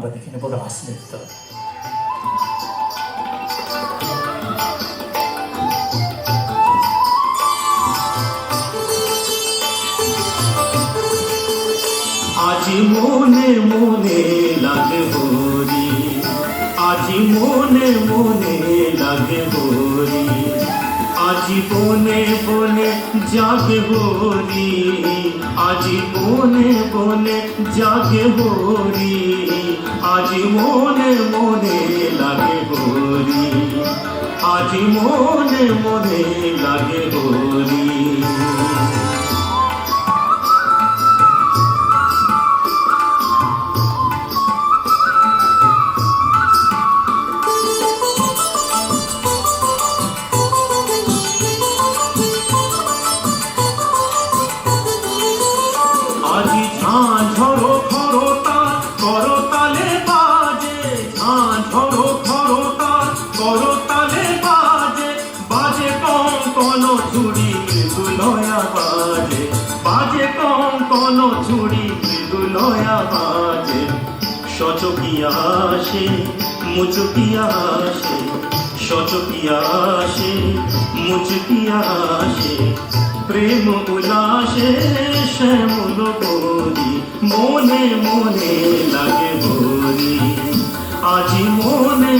আমরা দেখে নেব রাসনৃত্য আজি মনে মনে লাগে হরি, আজি মনে মনে লাগে হরি, আজি বনে বনে জাগে হরি, আজি বনে বনে জাগে হরি। আজি মনে মনে লাগে হরি। আজি মনে মনে লাগে হরি। ছুরি মৃদুলয়া বাজে। বাজে কম কোন বাজে। মুচকিয়া আসে। প্রেম উল্লাসে শ্যামল গরি মনে মনে লাগে হরি আজি মনে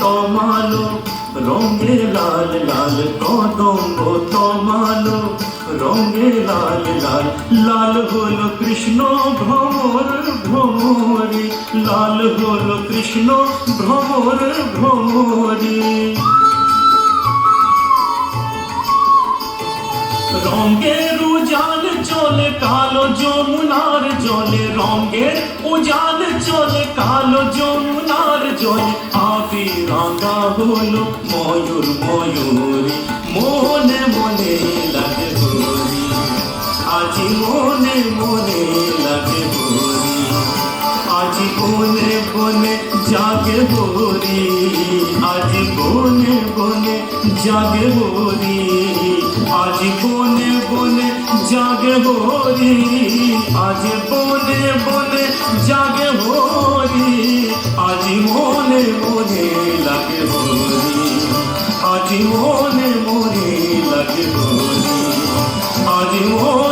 তমালো রঙে লাল লাল কদম্ব তমালো রঙে লাল লাল লাল হলো কৃষ্ণ ভ্রমর, ভ্রমরি, লাল হলো কৃষ্ণ ভ্রমর, ভ্রমরি। রঙের উজান চলে, কালো যমুনার জলে, রঙের উজান চলে, কালো যমুনার জলে আবি রাঙা হলো ময়ূর, ময়ূরী। মনে মনে লাগে হরি আজি মনে মনে লাগে হরি আজি বনে বনে জাগে হরি আজি বনে বনে জাগে হরি আজি বনে বনে জাগে হরি আজি বনে বনে জাগে মনে মনে লাগে হরি আজি মনে মনে লাগে হরি আজি মনে